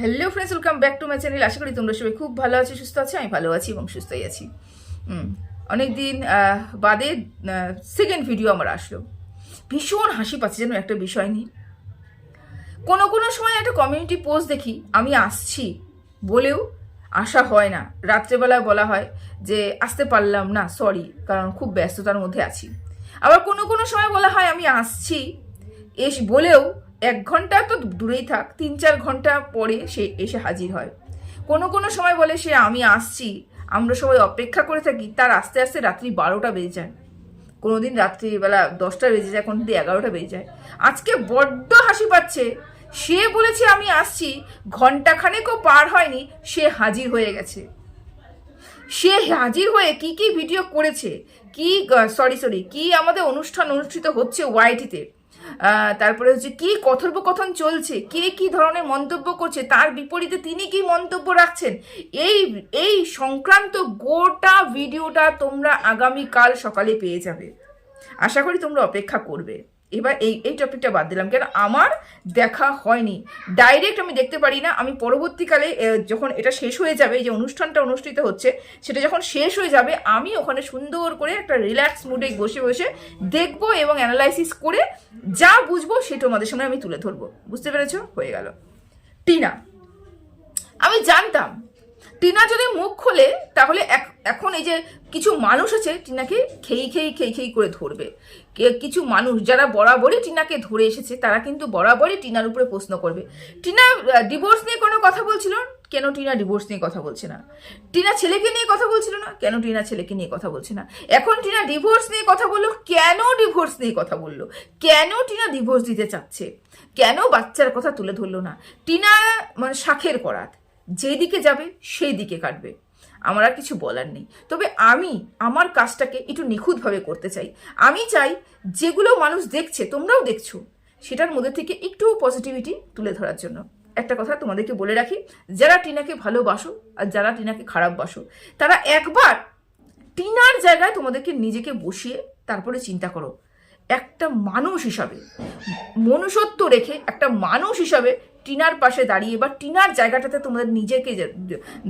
Hello friends welcome back to my channel আশা করি তোমরা সবাই খুব ভালো আছি সুস্থ আছি আমি ভালো আছি এবং সুস্থই আছি। হুম অনেকদিন আহ, বাদে সেকেন্ড ভিডিও আমার আসলো। ভীষণ হাসি পাচ্ছে যেন একটা বিষয় নিয়ে। কোনো কোনো সময় একটা কমিউনিটি পোস্ট দেখি আমি আসছি বলেও আসা হয় না। রাত্রেবেলায় বলা হয় যে আসতে পারলাম না সরি কারণ খুব ব্যস্ততার মধ্যে আছি। আবার কোনো কোনো সময় বলা হয় আমি আসছি। এস বলেও এক ঘণ্টা তো দূরেই থাক, তিন চার ঘণ্টা পরে সে এসে হাজির হয়। কোনো কোনো সময় বলে সে, আমি আসছি। আমরা সবাই অপেক্ষা করে থাকি, তার আস্তে আস্তে রাত্রি বারোটা বেজে যায়। কোনো কোনোদিন রাত্রিবেলা দশটা বেজে যায়, কোনোদিন এগারোটা বেজে যায়। আজকে বড্ড হাসি পাচ্ছে। সে বলেছে, আমি আসছি। ঘন্টাখানেকও পার হয়নি, সে হাজির হয়ে গেছে। সে হাজির হয়ে কি কি ভিডিও করেছে? কি সরি সরি কি আমাদের অনুষ্ঠান অনুষ্ঠিত হচ্ছে ওয়াইটিতে? তারপরে হচ্ছে কি কথোপকথন চলছে? কে কি ধরনের মন্তব্য করছে? তার বিপরীতে তিনি কি মন্তব্য রাখছেন? এই এই সংক্রান্ত গোটা ভিডিওটা তোমরা আগামীকাল সকালে পেয়ে যাবে। আশা করি তোমরা অপেক্ষা করবে। এবার এই এই টপিকটা বাদ দিলাম, কেন আমার দেখা হয়নি। ডাইরেক্ট আমি দেখতে পারি না, আমি পরবর্তীকালে যখন এটা শেষ হয়ে যাবে যে অনুষ্ঠানটা অনুষ্ঠিত হচ্ছে, সেটা যখন শেষ হয়ে যাবে, আমি ওখানে সুন্দর করে একটা রিল্যাক্স মুডে বসে বসে দেখব এবং অ্যানালাইসিস করে যা বুঝব সেটা আমাদের সামনে আমি তুলে ধরবো। বুঝতে পেরেছ? হয়ে গেল। টিনা, আমি জানতাম, টিনা যদি মুখ খোলে, তাহলে এখন এই যে কিছু মানুষ আছে, টিনাকে খেই খেই খেই খেই করে ধরবে। কিছু মানুষ যারা বরাবরই টিনাকে ধরে এসেছে, তারা কিন্তু বরাবরই টিনার উপরে প্রশ্ন করবে। টিনা ডিভোর্স নিয়ে কোনো কথা বলছিল? কেন টিনা ডিভোর্স নিয়ে কথা বলছে না? টিনা ছেলেকে নিয়ে কথা বলছিল না? কেন টিনা ছেলেকে নিয়ে কথা বলছে না? এখন টিনা ডিভোর্স নিয়ে কথা বলল, কেন ডিভোর্স নিয়ে কথা বলল? কেন টিনা ডিভোর্স দিতে চাচ্ছে? কেন বাচ্চার কথা তুলে ধরলো না? টিনা মানে শাখের করাত। যেদিকে যাবে সেই দিকে কাটবে। আমার আর কিছু বলার নেই। তবে আমি আমার কাজটাকে একটু নিখুঁতভাবে করতে চাই। আমি চাই যেগুলো মানুষ দেখছে, তোমরাও দেখছ, সেটার মধ্যে থেকে একটু পজিটিভিটি তুলে ধরার জন্য। একটা কথা তোমাদেরকে বলে রাখি, যারা টিনাকে ভালোবাসো আর যারা টিনাকে খারাপ বাসো, তারা একবার টিনার জায়গায় তোমাদেরকে নিজেকে বসিয়ে তারপরে চিন্তা করো। একটা মানুষ হিসাবে, মনুষ্যত্ব রেখে একটা মানুষ হিসাবে টিনার পাশে দাঁড়িয়ে বা টিনার জায়গাটাতে তোমাদের নিজেকে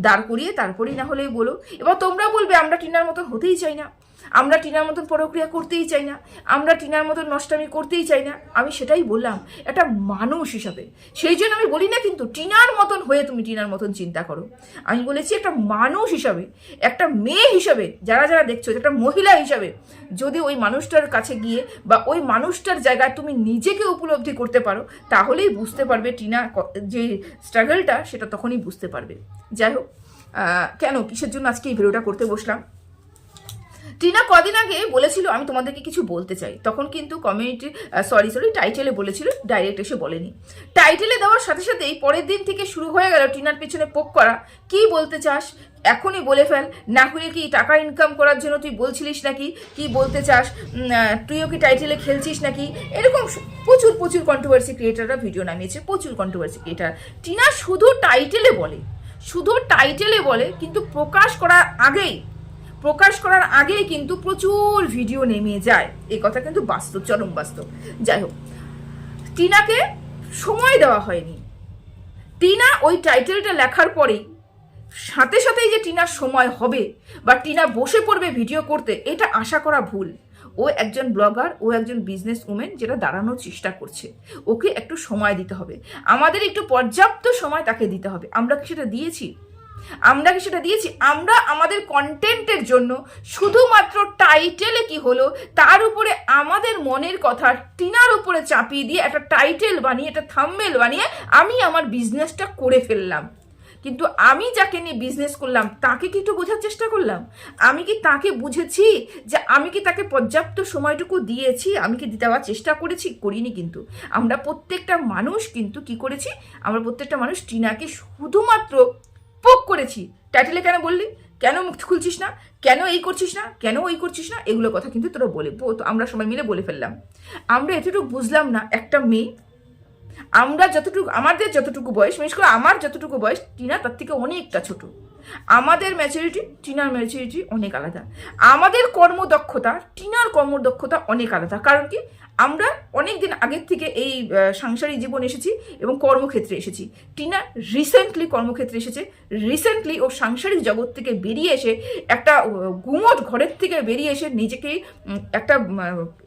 দাঁড় করিয়ে তারপরেই না হলেই বলো। এবার তোমরা বলবে, আমরা টিনার মতো হতেই চাই না। আমরা টিনার মতন পরক্রিয়া করতেই চাই না, আমরা টিনার মতন নষ্টামি করতেই চাই না, আমি সেটাই বললাম, একটা মানুষ হিসাবে। সেই জন্য আমি বলি না কিন্তু টিনার মতন হয়ে তুমি টিনার মতন চিন্তা করো। আমি বলেছি একটা মানুষ হিসাবে, একটা মেয়ে হিসাবে, যারা যারা দেখছ, একটা মহিলা হিসাবে, যদি ওই মানুষটার কাছে গিয়ে বা ওই মানুষটার জায়গায় তুমি নিজেকে উপলব্ধি করতে পারো, তাহলেই বুঝতে পারবে টিনা যে স্ট্রাগলটা সেটা তখনই বুঝতে পারবে। যাই হোক কেন, কিসের জন্য আজকে এই ভিডিওটা করতে বসলাম? টিনা কদিন আগে বলেছিল, আমি তোমাদেরকে কিছু বলতে চাই। তখন কিন্তু কমিউনিটি সরি সরি টাইটেলে বলেছিল ডাইরেক্ট এসে বলেনি। টাইটেলে দেওয়ার সাথে সাথেই পরের দিন থেকে শুরু হয়ে গেল টিনার পেছনে পোক করা। কি বলতে চাস? এখনই বলে ফেল। না হলে কি টাকা ইনকাম করার জন্য তুই বলছিলিস নাকি? কি বলতে চাস? তুইও কি টাইটেলে খেলছিস নাকি? এরকম প্রচুর প্রচুর কন্ট্রোভার্সি ক্রিয়েটাররা ভিডিও নামিয়েছে, প্রচুর কন্ট্রোভার্সি ক্রিয়েটার টিনা শুধু টাইটেলে বলে, শুধু টাইটেলে বলে, কিন্তু প্রকাশ করার আগেই প্রকাশ করার আগেই কিন্তু প্রচুর ভিডিও নেমে যায়। এই কথা কিন্তু বাস্তব, চরম বাস্তব। যাই হোক, টিনাকে সময় দেওয়া হয়নি। টিনা ওই টাইটেলটা লেখার পরেই সাথে সাথেই যে টিনার সময় হবে বা টিনা বসে পড়বে ভিডিও করতে, এটা আশা করা ভুল। ও একজন ব্লগার, ও একজন বিজনেস উমেন যেটা দাঁড়ানোর চেষ্টা করছে। ওকে একটু সময় দিতে হবে। আমাদের একটু পর্যাপ্ত সময় তাকে দিতে হবে। আমরা কি সেটা দিয়েছি? আমরা কি সেটা দিয়েছি? আমরা আমাদের কন্টেন্টের জন্য শুধুমাত্র টাইটেলে কি হলো, তার উপরে আমাদের মনের কথা টিনার উপরে চাপিয়ে দিয়ে একটা টাইটেল বানিয়ে, একটা থাম্বেল বানিয়ে আমি আমার বিজনেসটা করে ফেললাম। কিন্তু আমি যাকে নিয়ে বিজনেস করলাম, তাকে কি একটু বোঝার চেষ্টা করলাম? আমি কি তাকে বুঝেছি যে আমি কি তাকে পর্যাপ্ত সময়টুকু দিয়েছি? আমি কি দিতে দেওয়ার চেষ্টা করেছি? করিনি কিন্তু। আমরা প্রত্যেকটা মানুষ কিন্তু কি করেছি? আমরা প্রত্যেকটা মানুষ টিনাকে শুধুমাত্র পোক করেছি। টাইটেলে কেন বললি? কেন মুখ খুলছিস না? কেন এই করছিস না? কেন ওই করছিস না? এগুলো কথা কিন্তু তোরা বলে তো আমরা সবাই মিলে বলে ফেললাম। আমরা এতটুকু বুঝলাম না, একটা মেয়ে, আমরা যতটুকু, আমাদের যতটুকু বয়স, বিশেষ করে আমার যতটুকু বয়স, টিনা তার থেকে অনেকটা ছোট। আমাদের ম্যাচুরিটি টিনার ম্যাচুরিটি অনেক আলাদা। আমাদের কর্মদক্ষতা, টিনার কর্মদক্ষতা অনেক আলাদা। কারণ কি? আমরা অনেক দিন আগের থেকে এই সাংসারিক জীবন এসেছি এবং কর্মক্ষেত্রে এসেছি। টিনা রিসেন্টলি কর্মক্ষেত্রে এসেছে। রিসেন্টলি ও সাংসারিক জগৎ থেকে বেরিয়ে এসে একটা গুমট ঘরের থেকে বেরিয়ে এসে নিজেকে একটা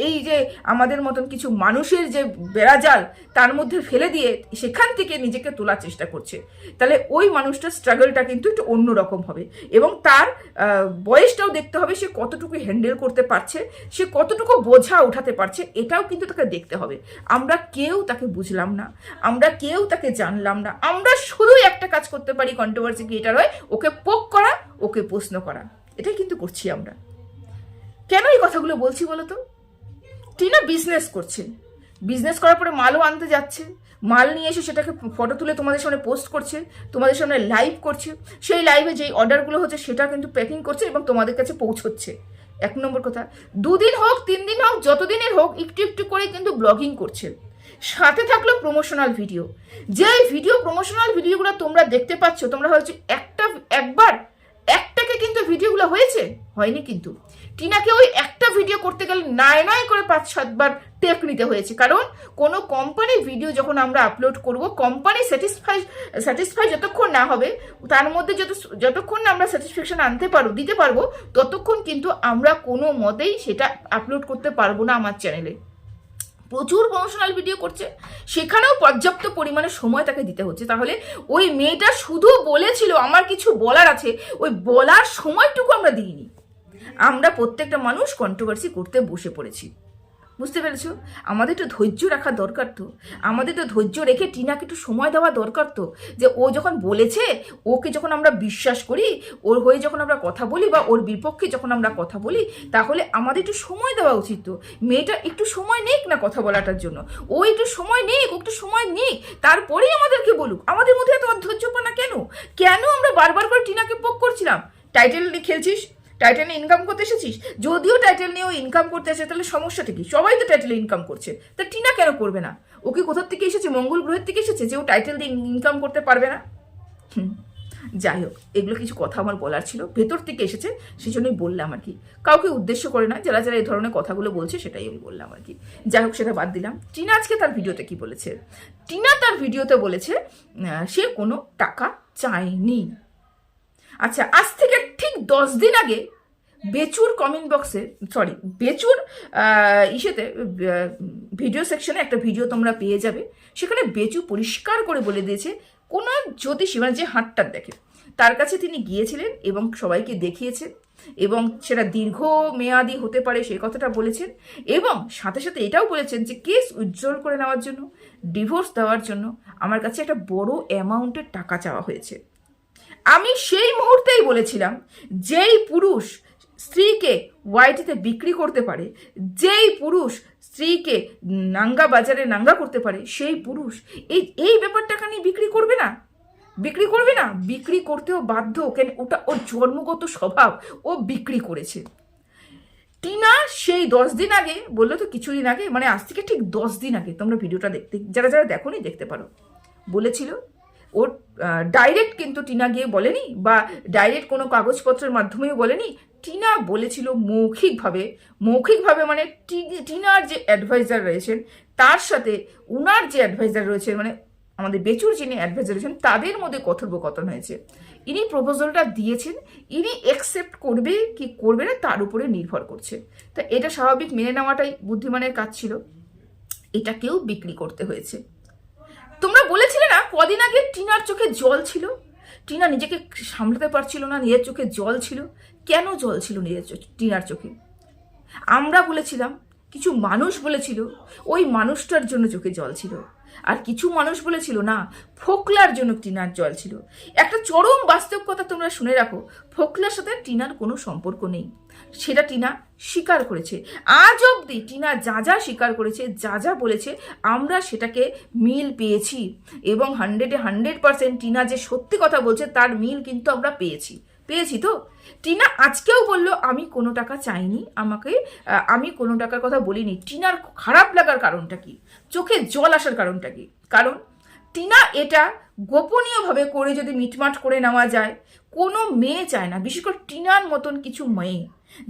এই যে আমাদের মতন কিছু মানুষের যে বেড়াজাল, তার মধ্যে ফেলে দিয়ে সেখান থেকে নিজেকে তোলার চেষ্টা করছে। তাহলে ওই মানুষটার স্ট্রাগলটা কিন্তু একটু অন্যরকম হবে এবং তার বয়সটাও দেখতে হবে সে কতটুকু হ্যান্ডেল করতে পারছে, সে কতটুকু বোঝা উঠাতে পারছে, এটাও কিন্তু তাকে দেখতে হবে। আমরা কেউ তাকে বুঝলাম না। আমরা কেউ তাকে জানলাম না। আমরা শুধুই একটা কাজ করতে পারি কন্ট্রোভার্সি ক্রিয়েটার হয়, ওকে পোক করা, ওকে প্রশ্ন করা। এটাই কিন্তু করছি আমরা। কেন এই কথাগুলো বলছি বলো তো? টিনা বিজনেস করছে। বিজনেস করার পরে মালও আনতে যাচ্ছে। মাল নিয়ে এসে সেটাকে ফটো তুলে তোমাদের সামনে পোস্ট করছে, তোমাদের সামনে লাইভ করছে। সেই লাইভে যেই অর্ডারগুলো হচ্ছে, সেটা কিন্তু প্যাকিং করছে এবং তোমাদের কাছে পৌঁছচ্ছে। এক নম্বর কথা, দুদিন হোক তিন দিন হোক, যতদিনের হোক, একটু একটু করে কিন্তু ব্লগিং করছে। সাথে থাকল প্রমোশনাল ভিডিও যে ভিডিও প্রমোশনাল ভিডিওগুলো তোমরা দেখতে পাচ্ছ, তোমরা হয়েছে একটা, একবার একটাকে কিন্তু ভিডিওগুলো হয়েছে? হয়নি কিন্তু। টিনাকে ওই একটা ভিডিও করতে গেলে নয় নয় করে পাঁচ সাতবার টেক নিতে হয়েছে। কারণ কোনো কোম্পানির ভিডিও যখন আমরা আপলোড করব কোম্পানি স্যাটিসফাই স্যাটিসফাই যতক্ষণ না হবে, তার মধ্যে যত, যতক্ষণ না আমরা স্যাটিসফ্যাকশন আনতে পারব, দিতে পারব, ততক্ষণ কিন্তু আমরা কোনো মতেই সেটা আপলোড করতে পারব না আমার চ্যানেলে প্রচুর প্রমোশনাল ভিডিও করছে। সেখানেও পর্যাপ্ত পরিমাণে সময় তাকে দিতে হচ্ছে। তাহলে ওই মেয়েটা শুধু বলেছিল আমার কিছু বলার আছে, ওই বলার সময়টুকু আমরা দিইনি। আমরা প্রত্যেকটা মানুষ কন্ট্রোভার্সি করতে বসে পড়েছি। বুঝতে পেরেছ? আমাদের একটু ধৈর্য রাখা দরকার তো। আমাদের তো ধৈর্য রেখে টিনাকে একটু সময় দেওয়া দরকার তো। যে ও যখন বলেছে, ওকে যখন আমরা বিশ্বাস করি, ওর হয়ে যখন আমরা কথা বলি বা ওর বিপক্ষে যখন আমরা কথা বলি, তাহলে আমাদের একটু সময় দেওয়া উচিত তো। মেয়েটা একটু সময় নেক না কথা বলাটার জন্য। ও একটু সময় নেক, ও একটু সময় নেক, তারপরেই আমাদেরকে বলুক। আমাদের মধ্যে এত অধৈর্যপনা কেন? কেন আমরা বারবার করে টিনাকে পোক করছিলাম? টাইটেল খেলছিস? টাইটেল ইনকাম করতে এসেছিস? যদিও টাইটেল নিয়েও ইনকাম করতে আসে তাহলে সমস্যাটা কি? সবাই তো টাইটেলে ইনকাম করছে। তা টিনা কেন করবে না? ওকে কোথার থেকে এসেছে? মঙ্গল গ্রহের থেকে এসেছে যে ও টাইটেল দিয়ে ইনকাম করতে পারবে না? হুম, যাই হোক এগুলো কিছু কথা আমার বলার ছিল। ভেতর থেকে এসেছে সেই জন্যই বললাম আর কি। কাউকে উদ্দেশ্য করে না যারা যারা এই ধরনের কথাগুলো বলছে সেটাই আমি বললাম আর কি। যাই হোক সেটা বাদ দিলাম। টিনা আজকে তার ভিডিওতে কি বলেছে? টিনা তার ভিডিওতে বলেছে সে কোনো টাকা চায়নি। আচ্ছা আজ থেকে ঠিক দশ দিন আগে বেচুর কমেন্ট বক্সে সরি বেচুর ইসেতে ভিডিও সেকশনে একটা ভিডিও তোমরা পেয়ে যাবে। সেখানে বেচু পরিষ্কার করে বলে দিয়েছে, কোনো জ্যোতিষী মানে যে হাটটার দেখে, তার কাছে তিনি গিয়েছিলেন এবং সবাইকে দেখিয়েছেন এবং সেটা দীর্ঘ মেয়াদি হতে পারে সেই কথাটা বলেছেন এবং সাথে সাথে এটাও বলেছেন যে কেস উজ্জ্বল করে নেওয়ার জন্য ডিভোর্স দেওয়ার জন্য আমার কাছে একটা বড় অ্যামাউন্টের টাকা চাওয়া হয়েছে। আমি সেই মুহূর্তেই বলেছিলাম, যেই পুরুষ স্ত্রীকে ওয়াইটিতে বিক্রি করতে পারে, যেই পুরুষ স্ত্রীকে নাঙ্গা বাজারে নাঙ্গা করতে পারে, সেই পুরুষ এই এই ব্যাপারটাকে নিয়ে বিক্রি করবে না। বিক্রি করবে না। বিক্রি করতেও বাধ্য কেন? ওটা ওর জন্মগত স্বভাব। ও বিক্রি করেছে। টিনা সেই দশ দিন আগে বলল তো কিছুদিন আগে মানে আজ থেকে ঠিক দশ দিন আগে, তোমরা ভিডিওটা দেখতে যারা যারা দেখোনি দেখতে পারো। বলেছিল, ওর ডাইরেক্ট কিন্তু টিনা গিয়ে বলেনি, বা ডাইরেক্ট কোনো কাগজপত্রের মাধ্যমেও বলেনি টিনা বলেছিল মৌখিকভাবে মৌখিকভাবে মানে টিনার যে অ্যাডভাইজার রয়েছেন, তার সাথে উনার যে অ্যাডভাইজার রয়েছেন মানে আমাদের বেচুর যিনি অ্যাডভাইজার রয়েছেন, তাদের মধ্যে কথোপকথন হয়েছে। ইনি প্রপোজালটা দিয়েছেন, ইনি অ্যাকসেপ্ট করবে কি করবে না, তার উপরে নির্ভর করছে। তা এটা স্বাভাবিক মেনে নেওয়াটাই বুদ্ধিমানের কাজ ছিল। এটাকেও বিক্রি করতে হয়েছে। তোমরা বলেছিলে না, কদিন আগে টিনার চোখে জল ছিল? টিনা নিজেকে সামলাতে পারছিল না, নিজের চোখে জল ছিল। কেন জল ছিল নিজের টিনার চোখে? আমরা বলেছিলাম, কিছু মানুষ বলেছিল, ওই মানুষটার জন্য চোখে জল ছিল। আর কিছু মানুষ বলেছিল না, ফোকলার জন্য টিনার জল ছিল। একটা চরম বাস্তব কথা তোমরা শুনে রাখো, ফোকলার সাথে টিনার কোনো সম্পর্ক নেই। সেটা টিনা স্বীকার করেছে। আজ অবধি টিনা যা যা স্বীকার করেছে, যা যা বলেছে, আমরা সেটাকে মিল পেয়েছি। এবং হান্ড্রেডে হান্ড্রেড পার্সেন্ট টিনা যে সত্যি কথা বলছে, তার মিল কিন্তু আমরা পেয়েছি। পেয়েছি তো? টিনা আজকেও বলল, আমি কোনো টাকা চাইনি, আমাকে আমি কোনো টাকার কথা বলিনি। টিনার খারাপ লাগার কারণটা কি? চোখে জল আসার কারণটা কি? কারণ টিনা এটা গোপনীয়ভাবে করে যদি মিটমাট করে নেওয়া যায়, কোনো মেয়ে চায় না, বিশেষ করে টিনার মতন কিছু মেয়ে।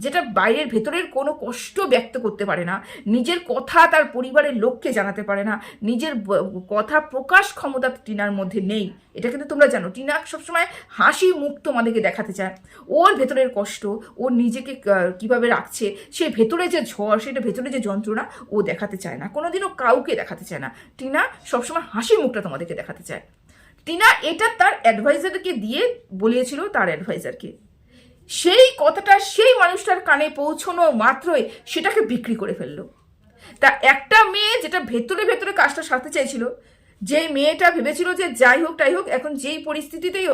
যেটা বাইরের ভেতরের কোনো কষ্ট ব্যক্ত করতে পারে না, নিজের কথা তার পরিবারের লোককে জানাতে পারে না, নিজের কথা প্রকাশ ক্ষমতা টিনার মধ্যে নেই। এটা কিন্তু তোমরা জানো, টিনা সবসময় হাসি মুখ তোমাদেরকে দেখাতে চায়। ওর ভেতরের কষ্ট, ও নিজেকে কীভাবে রাখছে, সে ভেতরে যে ঝড়, সেটা ভেতরে যে যন্ত্রণা, ও দেখাতে চায় না। কোনোদিনও কাউকে দেখাতে চায় না। টিনা সবসময় হাসি মুখটা তোমাদেরকে দেখাতে চায়। টিনা এটা তার অ্যাডভাইজারকে দিয়ে বলিয়েছিল তার অ্যাডভাইজারকে সেই কথাটা সেই মানুষটার কানে পৌঁছনো মাত্রই সেটাকে বিক্রি করে ফেলল। তা একটা মেয়ে যেটা ভেতরে ভেতরে কাজটা সারতে চাইছিল, যেই মেয়েটা ভেবেছিল যে যাই হোক তাই হোক, এখন যেই পরিস্থিতিতেই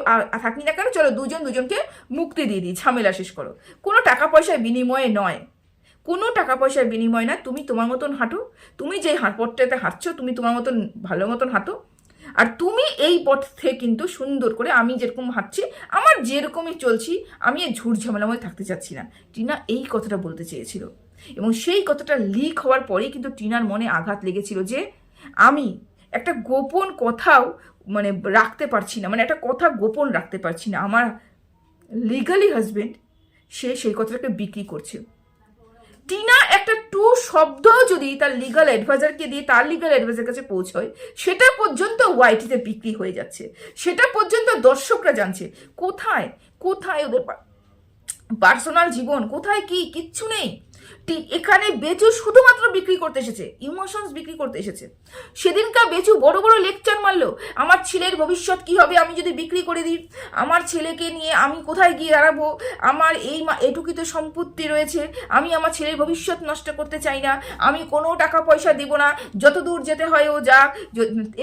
থাকি না কেন, চলো দুজন দুজনকে মুক্তি দিয়ে দিই, ঝামেলা শেষ করো। কোনো টাকা পয়সার বিনিময়ে নয়। কোনো টাকা পয়সার বিনিময় না, তুমি তোমার মতন হাঁটো, তুমি যেই হাঁট পথটাতে হাঁটছো, তুমি তোমার মতন ভালো মতন হাঁটো আর তুমি এই পথে কিন্তু সুন্দর করে আমি যেরকম হাঁটছি আমার যেরকমই চলছি, আমি এই ঝুট ঝামেলাময় থাকতে চাচ্ছি না। টিনা এই কথাটা বলতে চেয়েছিল। এবং সেই কথাটা লিক হওয়ার পরেই কিন্তু টিনার মনে আঘাত লেগেছিল যে, আমি একটা গোপন কথাও মানে রাখতে পারছি না মানে একটা কথা গোপন রাখতে পারছি না। আমার লিগালি হাজবেন্ড সে সেই কথাটাকে বিক্রি করছে। টু শব্দ যদি তার লিগাল অ্যাডভাইজারকে দিয়ে তার লিগাল অ্যাডভাইজার কাছে পৌঁছয়, সেটা পর্যন্ত ওয়াইটিতে বিক্রি হয়ে যাচ্ছে। সেটা পর্যন্ত দর্শকরা জানছে। কোথায়? কোথায় ওদের পার্সোনাল জীবন? কোথায় কি? কিচ্ছু নেই। এখানে বেচু শুধুমাত্র বিক্রি করতে এসেছে ইমোশনস বিক্রি করতে এসেছে। সেদিনকার বেচু বড় বড় লেকচার মারলো, আমার ছেলের ভবিষ্যৎ কি হবে আমি যদি বিক্রি করে দিই? আমার ছেলেকে নিয়ে আমি কোথায় গিয়ে দাঁড়াবো? আমার এই মা, এটুকুই তো সম্পত্তি রয়েছে, আমি আমার ছেলের ভবিষ্যৎ নষ্ট করতে চাই না, আমি কোনো টাকা পয়সা দেব না, যত দূর যেতে হয় ও যাক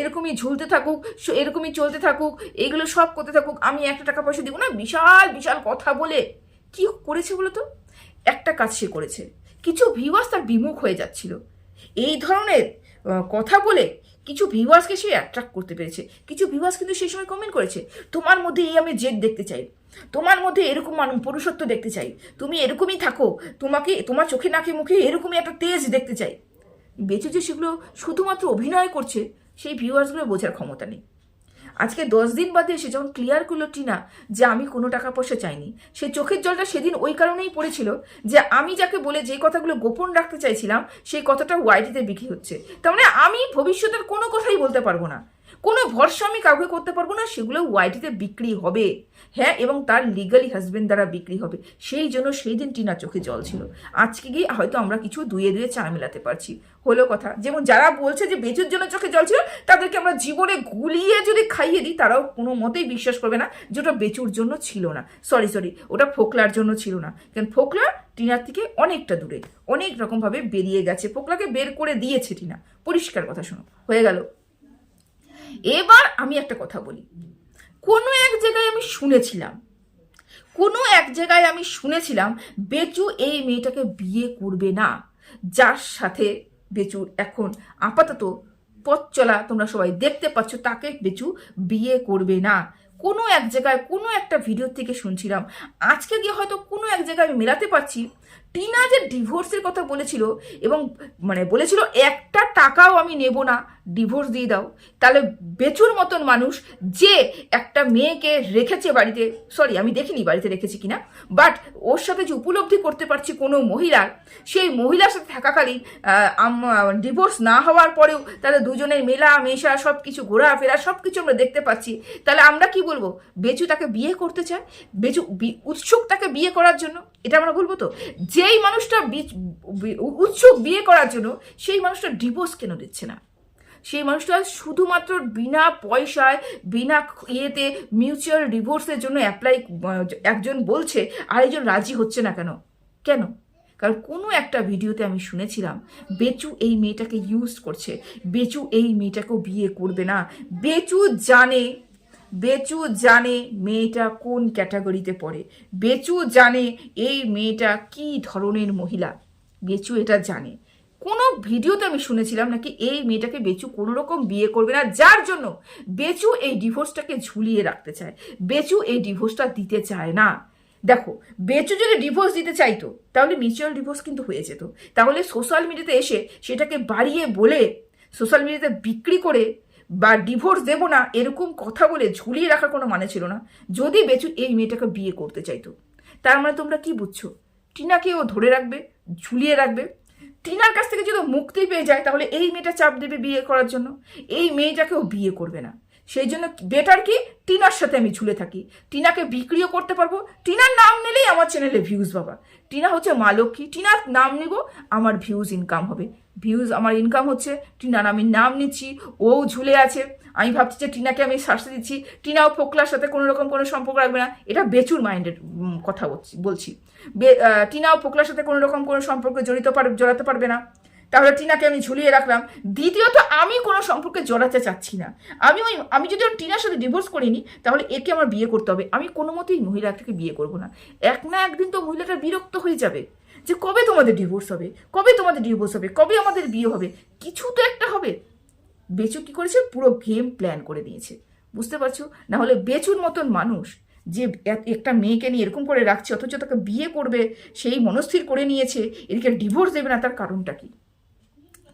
এরকমই ঝুলতে থাকুক এরকমই চলতে থাকুক, এগুলো সব করতে থাকুক, আমি একটা টাকা পয়সা দিব না, বিশাল বিশাল কথা বলে। কি করেছে বলো তো? একটা কাজ সে করেছে। কিছু ভিউয়ার্স তার বিমুখ হয়ে যাচ্ছিল। এই ধরনের কথা বলে কিছু ভিউয়ার্সকে সে অ্যাট্রাক্ট করতে পেরেছে। কিছু ভিউয়ার্স কিন্তু সেই সময় কমেন্ট করেছে, তোমার মধ্যে এই আমি জেদ দেখতে চাই। তোমার মধ্যে এরকম মানুষ পুরুষত্ব দেখতে চাই। তুমি এরকমই থাকো, তোমাকে, তোমার চোখে, নাকে, মুখে এরকমই একটা তেজ দেখতে চাই। বেঁচে যে সেগুলো শুধুমাত্র অভিনয় করছে, সেই ভিউয়ার্সগুলো বোঝার ক্ষমতা নেই। আজকে দশ দিন বাদে এসে যখন ক্লিয়ার করল টিনা যে আমি কোনো টাকা পয়সা চাইনি, সে চোখের জলটা সেদিন ওই কারণেই পড়েছিল যে আমি যাকে বলে যে কথাগুলো গোপন রাখতে চাইছিলাম, সেই কথাটা ওয়াইটিতে বিক্রি হচ্ছে। তার মানে আমি ভবিষ্যতের কোনো কথাই বলতে পারব না। কোনো ভরসা আমি কাউকে করতে পারব না, সেগুলো ওয়াইটিতে বিক্রি হবে। হ্যাঁ এবং তার লিগালি হাজবেন্ড দ্বারা বিক্রি হবে। সেই জন্য সেই দিন টিনার চোখে জল ছিল। আজকে গিয়ে হয়তো আমরা কিছু দুয়ে দুয়ে চা মেলাতে পারছি। হলো কথা। যেমন যারা বলছে যে বেচুর জন্য চোখে জল ছিল, তাদেরকে আমরা জীবনে গুলিয়ে যদি খাইয়ে দিই, তারাও কোনো মতেই বিশ্বাস করবে না যে ওটা বেচুর জন্য ছিল না। সরি সরি ওটা ফোকলার জন্য ছিল না। কারণ ফোকলা টিনার থেকে অনেকটা দূরে। অনেক রকমভাবে বেরিয়ে গেছে। ফোকলাকে বের করে দিয়েছে টিনা। পরিষ্কার কথা শোনো। হয়ে গেল। এবার আমি একটা কথা বলি। কোনো এক জায়গায় আমি শুনেছিলাম, কোনো এক জায়গায় আমি শুনেছিলাম বেচু এই মেয়েটাকে বিয়ে করবে না। যার সাথে বেচুর এখন আপাতত পথ চলা তোমরা সবাই দেখতে পাচ্ছ, তাকে বেচু বিয়ে করবে না। কোনো এক জায়গায় কোনো একটা ভিডিও থেকে শুনছিলাম, আজকে গিয়ে হয়তো কোনো এক জায়গায় আমি মেলাতে পারছি টিনা যে ডিভোর্সের কথা বলেছিল এবং মানে বলেছিল, একটা টাকাও আমি নেব না, ডিভোর্স দিয়ে দাও। তাহলে বেচুর মতন মানুষ যে একটা মেয়েকে রেখেছে বাড়িতে, সরি, আমি দেখিনি বাড়িতে রেখেছি কিনা, বাট ওর সাথে যে উপলব্ধি করতে পারছি কোনো মহিলার সেই মহিলার সাথে থাকাকালীন ডিভোর্স না হওয়ার পরেও তাহলে দুজনের মেলা, মেশা সব কিছু ঘোরাফেরা সব কিছু আমরা দেখতে পাচ্ছি। তাহলে আমরা কি বলব? বেচু তাকে বিয়ে করতে চায়? বেচু উৎসুক তাকে বিয়ে করার জন্য? এটা আমরা বলব তো? যেই মানুষটা উৎসুক বিয়ে করার জন্য সেই মানুষটা ডিভোর্স কেন দিচ্ছে না? সেই মানুষটা শুধুমাত্র বিনা পয়সায়, বিনা ইয়েতে মিউচুয়াল ডিভোর্সের জন্য অ্যাপ্লাই একজন বলছে, আরেকজন রাজি হচ্ছে না কেন? কেন? কারণ কোনো একটা ভিডিওতে আমি শুনেছিলাম, বেচু এই মেয়েটাকে ইউজ করছে, বেচু এই মেয়েটাকেও বিয়ে করবে না, বেচু জানে বেচু জানে মেয়েটা কোন ক্যাটাগরিতে পড়ে। বেচু জানে এই মেয়েটা কি ধরনের মহিলা। বেচু এটা জানে। কোনো ভিডিওতে আমি শুনেছিলাম নাকি এই মেয়েটাকে বেচু কোনো রকম বিয়ে করবে না, যার জন্য বেচু এই ডিভোর্সটাকে ঝুলিয়ে রাখতে চায়। বেচু এই ডিভোর্সটা দিতে চায় না। দেখো, বেচু যদি ডিভোর্স দিতে চাইতো, তাহলে মিউচুয়াল ডিভোর্স কিন্তু হয়ে যেত। তাহলে সোশ্যাল মিডিয়াতে এসে সেটাকে বাড়িয়ে বলে, সোশ্যাল মিডিয়াতে বিক্রি করে বা ডিভোর্স দেব না, এরকম কথা বলে ঝুলিয়ে রাখার কোনো মানে ছিল না। যদি বেচু এই মেয়েটাকে বিয়ে করতে চাইতো। তার মানে তোমরা কি বুঝছ? টিনাকে ও ধরে রাখবে, ঝুলিয়ে রাখবে। টিনার কাছ থেকে যদি মুক্তি পেয়ে যায়, তাহলে এই মেয়েটা চাপ দেবে বিয়ে করার জন্য। এই মেয়েটাকে ও বিয়ে করবে না। সেই জন্য বেটার কি? টিনার সাথে আমি ঝুলে থাকি। টিনাকে বিক্রিও করতে পারব। টিনার নাম নিলেই আমার চ্যানেলে ভিউজ বাবা। টিনা হচ্ছে মা লক্ষ্মী। টিনার নাম নিব, আমার ভিউজ ইনকাম হবে। ভিউজ আমার ইনকাম হচ্ছে টিনার। আমি নাম নিচ্ছি, ও ঝুলে আছে। আমি ভাবছি যে টিনাকে আমি শাস্তি দিচ্ছি। টিনাও ফোকলার সাথে কোনো রকম কোনো সম্পর্ক রাখবে না। এটা বেচুর মাইন্ডের কথা বলছি বলছি। টিনাও ফোকলার সাথে কোনো রকম কোনো সম্পর্কে জড়িত পার, জড়াতে পারবে না। তাহলে টিনাকে আমি ঝুলিয়ে রাখলাম। দ্বিতীয়ত, আমি কোনো সম্পর্কে জড়াতে চাচ্ছি না। আমি ওই, আমি যদি টিনার সাথে ডিভোর্স করিনি, তাহলে একে আমার বিয়ে করতে হবে। আমি কোনো মতেই মহিলাটাকে বিয়ে করব না। এক না একদিন তো মহিলাটা বিরক্ত হয়ে যাবে যে কবে তোমাদের ডিভোর্স হবে, কবে তোমাদের ডিভোর্স হবে, কবে আমাদের বিয়ে হবে। কিছু তো একটা হবে। বেচু কি করেছে? পুরো গেম প্ল্যান করে দিয়েছে। বুঝতে পারছ? না হলে বেচুর মতন মানুষ যে এক- একটা মেয়েকে নিয়ে এরকম করে রাখছে, অথচ তাকে বিয়ে করবে, সেই মনস্থির করে নিয়েছে, এদিকে ডিভোর্স দেবে না, তার কারণটা কি?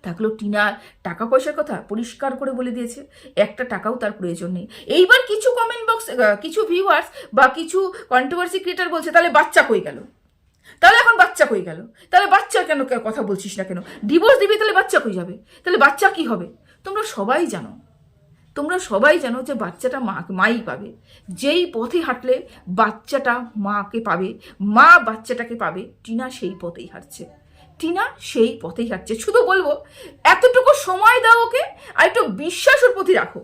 থাকল টিনার টাকা পয়সার কথা পরিষ্কার করে বলে দিয়েছে। একটা টাকাও তার প্রয়োজন নেই। এইবার কিছু কমেন্ট বক্স কিছু ভিউয়ার্স বা কিছু কন্ট্রোভার্সি ক্রিয়েটার বলছে, তাহলে বাচ্চা কই গেল? তাহলে এখন বাচ্চা কই গেল? তাহলে বাচ্চা কেন কথা বলছিস না কেন? ডিভোর্স দিবি, তাহলে বাচ্চা কই যাবে? তাহলে বাচ্চা কি হবে? তোমরা সবাই জানো, তোমরা সবাই জানো যে বাচ্চাটা মা, মাই পাবে। যেই পথে হাঁটলে বাচ্চাটা মাকে পাবে, মা বাচ্চাটাকে পাবে, টিনা সেই পথেই হাঁটছে। টিনা সেই পথেই যাচ্ছে শুধু বলব, এতটুকু সময় দাও ওকে, আর একটু বিশ্বাস ওর প্রতি রাখো।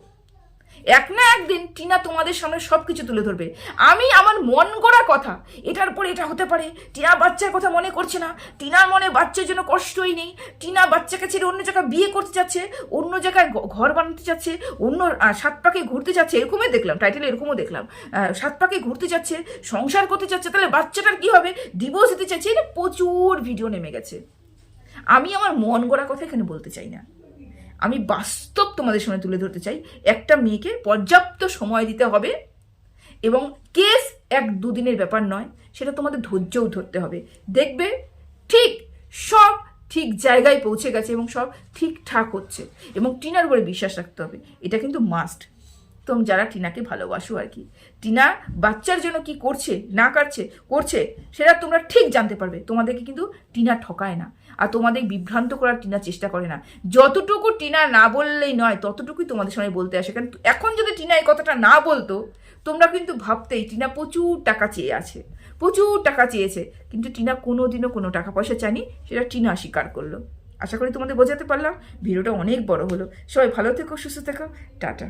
এক না একদিন টিনা তোমাদের সামনে সব কিছু তুলে ধরবে। আমি আমার মন গড়া কথা, এটার পরে এটা হতে পারে। টিনা বাচ্চার কথা মনে করছে না। টিনার মনে বাচ্চার জন্য কষ্টই নেই। টিনা বাচ্চাকে ছেড়ে অন্য জায়গায় বিয়ে করতে যাচ্ছে, অন্য জায়গায় ঘর বানাতে যাচ্ছে, অন্য সাত পাকে ঘুরতে যাচ্ছে, এরকমই দেখলাম টাইটেল এরকমও দেখলাম। সাত পাকে ঘুরতে যাচ্ছে, সংসার করতে যাচ্ছে, তাহলে বাচ্চাটার কি হবে? ডিভোর্স দিতে চাইছে এটা প্রচুর ভিডিও নেমে গেছে। আমি আমার মন গড়া কথা এখানে বলতে চাই না। আমি বাস্তব তোমাদের সামনে তুলে ধরতে চাই। একটা মেয়েকে পর্যাপ্ত সময় দিতে হবে এবং কেস এক দুদিনের ব্যাপার নয়, সেটা তোমাদের ধৈর্যও ধরতে হবে। দেখবে ঠিক সব ঠিক জায়গায় পৌঁছে গেছে এবং সব ঠিকঠাক হচ্ছে এবং টিনার উপরে বিশ্বাস রাখতে হবে। এটা কিন্তু মাস্ট তোম যারা টিনাকে ভালোবাসো আর কি। টিনা বাচ্চার জন্য কি করছে, না কাটছে, করছে, সেটা তোমরা ঠিক জানতে পারবে। তোমাদেরকে কিন্তু টিনা ঠকায় না। আর তোমাদের বিভ্রান্ত করার টিনা চেষ্টা করে না। যতটুকু টিনা না বললেই নয়, ততটুকুই তোমাদের সামনে বলতে আসে। কারণ এখন যদি টিনা এই কথাটা না বলতো, তোমরা কিন্তু ভাবতেই টিনা প্রচুর টাকা চেয়ে আছে। প্রচুর টাকা চেয়েছে। কিন্তু টিনা কোনোদিনও কোনো টাকা পয়সা চায়নি, সেটা টিনা স্বীকার করল। আশা করি তোমাদের বোঝাতে পারলাম। ভিডিওটা অনেক বড় হলো। সবাই ভালো থেকো, সুস্থ থেকো। টাটা।